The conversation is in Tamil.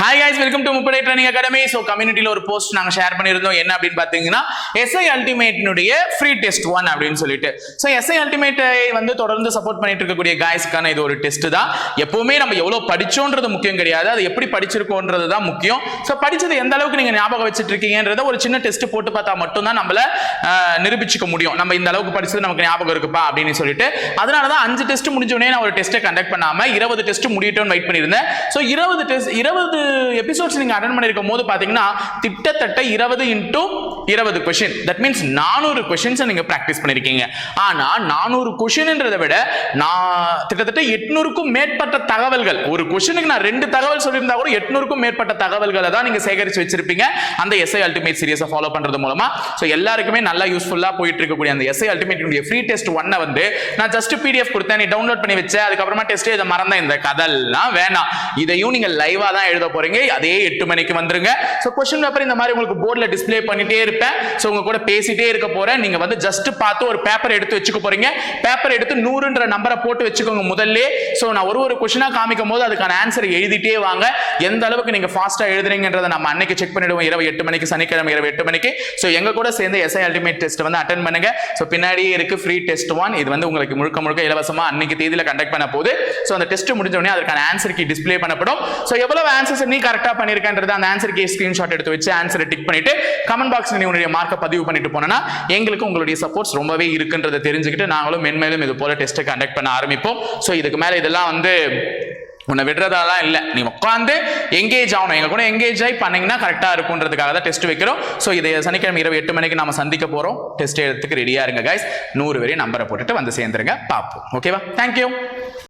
ஹாய் guys வெல்கம் டு முப்படை ட்ரைனிங் அகாடமி ஸோ கம்யூனிட்டியில் ஒரு போஸ்ட் நாங்கள் ஷேர் பண்ணியிருந்தோம். என்ன அப்படின்னு பார்த்தீங்கன்னா எஸ்ஐ அல்டிமேட்னுடைய ஃப்ரீ டெஸ்ட் ஒன் அப்படின்னு சொல்லிட்டு. ஸோ எஸ்ஐ அல்டிமேட்டை வந்து தொடர்ந்து சப்போர்ட் பண்ணிட்டு இருக்கக்கூடிய காய்ஸ்க்கான இது ஒரு டெஸ்ட் தான். எப்பவுமே நம்ம எவ்வளோ படிச்சோன்றது முக்கியம் கிடையாது. அது எப்படி படிச்சிருக்கோன்றது தான் முக்கியம். ஸோ படிச்சது எந்த அளவுக்கு நீங்கள் ஞாபகம் வச்சுட்டு இருக்கீங்கன்றத ஒரு சின்ன டெஸ்ட் போட்டு பார்த்தா மட்டும்தான் நம்மள நிரூபிச்சுக்க முடியும். நம்ம இந்த அளவுக்கு படிச்சது நமக்கு ஞாபகம் இருக்குப்பா அப்படின்னு சொல்லிட்டு. அதனால தான் அஞ்சு டெஸ்ட் முடிஞ்சோடனே நான் ஒரு டெஸ்ட்டை கண்டக்ட் பண்ணாமல் இருபது டெஸ்ட் முடியட்டோன்னு வெயிட் பண்ணியிருந்தேன். ஸோ இருபது டெஸ்ட் இருபது எபிசோட்ஸ் நீங்க அட்டன் பண்ணியிருக்கும் போது பாத்தீங்கன்னா கிட்டத்தட்ட இருபது இன்டூ இருபது கொஷின் தட் மீன்ஸ் நானூறு கொஷின்ஸை நீங்கள் ப்ராக்டிஸ் பண்ணியிருக்கீங்க ஆனால் நானூறு கொஷின்ன்றதை விட நான் கிட்டத்தட்ட எட்நூறுக்கும் மேற்பட்ட தகவல்கள். ஒரு கொஷினுக்கு நான் ரெண்டு தகவல் சொல்லியிருந்தா கூட எட்நூறுக்கும் மேற்பட்ட தகவல்களை தான் நீங்கள் சேகரித்து வச்சிருப்பீங்க. அந்த எஸ்ஐ அல்டிமேட் சீரியஸை ஃபாலோ பண்ணுறது மூலமாக ஸோ எல்லாருக்குமே நல்லா யூஸ்ஃபுல்லாக போயிட்டு இருக்கக்கூடிய அந்த எஸ்ஐ அல்டிமேட் ஃப்ரீ டெஸ்ட் ஒன்னை வந்து நான் ஜஸ்ட் பிடிஎஃப் கொடுத்தேன் நீ டவுன்லோட் பண்ணி வச்சேன் அதுக்கப்புறமா டெஸ்ட் இதை மறந்தேன் இந்த கதெல்லாம் வேணாம். இதையும் நீங்கள் லைவாக தான் எழுத போகிறீங்க அதே எட்டு மணிக்கு வந்துருங்க. ஸோ கொஸ்டின் பேப்பர் இந்த மாதிரி உங்களுக்கு போர்டில் டிஸ்ப்ளே பண்ணிட்டே இருப்பேன் ஸோ உங்க கூட பேசிட்டே இருக்க போறேன். நீங்க வந்து ஜஸ்ட் பார்த்து ஒரு பேப்பர் எடுத்து வச்சுக்க போறீங்க. பேப்பர் எடுத்து நூறுன்ற நம்பரை போட்டு வச்சுக்கோங்க முதல்ல. ஸோ நான் ஒரு ஒரு கொஷினா காமிக்கும் போது அதுக்கான ஆன்சர் எழுதிட்டே வாங்க. எந்த அளவுக்கு நீங்க ஃபாஸ்டா எழுதுறீங்கன்றத நம்ம அன்னைக்கு செக் பண்ணிடுவோம். இரவு எட்டு மணிக்கு சனிக்கிழமை இரவு எட்டு மணிக்கு. ஸோ எங்க கூட சேர்ந்து எஸ்ஐ அல்டிமேட் டெஸ்ட் வந்து அட்டன் பண்ணுங்க. ஸோ பின்னாடியே இருக்கு ஃப்ரீ டெஸ்ட் ஒன் இது வந்து உங்களுக்கு முழுக்க முழுக்க இலவசமா அன்னைக்கு தேதியில கண்டக்ட் பண்ண போது ஸோ அந்த டெஸ்ட் முடிஞ்ச உடனே அதுக்கான ஆன்சர் கீ டிஸ்பிளே பண்ணப்படும். ஸோ எவ்வளவு ஆன்சர்ஸ் நீ கரெக்டா பண்ணிருக்கன்றது அந்த ஆன்சர் கீ ஸ்கிரீன்ஷாட் எடுத்து வச்சு ஆன்சரை டிக் பண்ணிட்டு கமெண்ட் பாக்ஸ் நீ உன்னுடைய மார்க்கை பதிவு பண்ணிட்டு போனோம்னா எங்களுக்கு உங்களுடைய சப்போர்ட்ஸ் ரொம்பவே இருக்குன்றதை தெரிஞ்சுக்கிட்டு நாங்களும் மென்மேலும் இது போல டெஸ்ட்டை கண்டக்ட் பண்ண ஆரம்பிப்போம். ஸோ இதுக்கு மேலே இதெல்லாம் வந்து உன்னை விடுறதாலாம் இல்லை. நீ உட்காந்து எங்கேஜ் ஆகணும். எங்க கூட எங்கேஜ் ஆகி பண்ணீங்கன்னா கரெக்டாக இருக்குன்றதுக்காக தான் டெஸ்ட் வைக்கிறோம். ஸோ இதை சனிக்கிழமை இரவு எட்டு மணிக்கு நம்ம சந்திக்க போகிறோம் டெஸ்ட் எடுத்துக்கு ரெடியாக இருங்க கைஸ் நூறு வரையும் நம்பரை போட்டுட்டு வந்து சேர்ந்துருங்க. பார்ப்போம். ஓகேவா தேங்க்யூ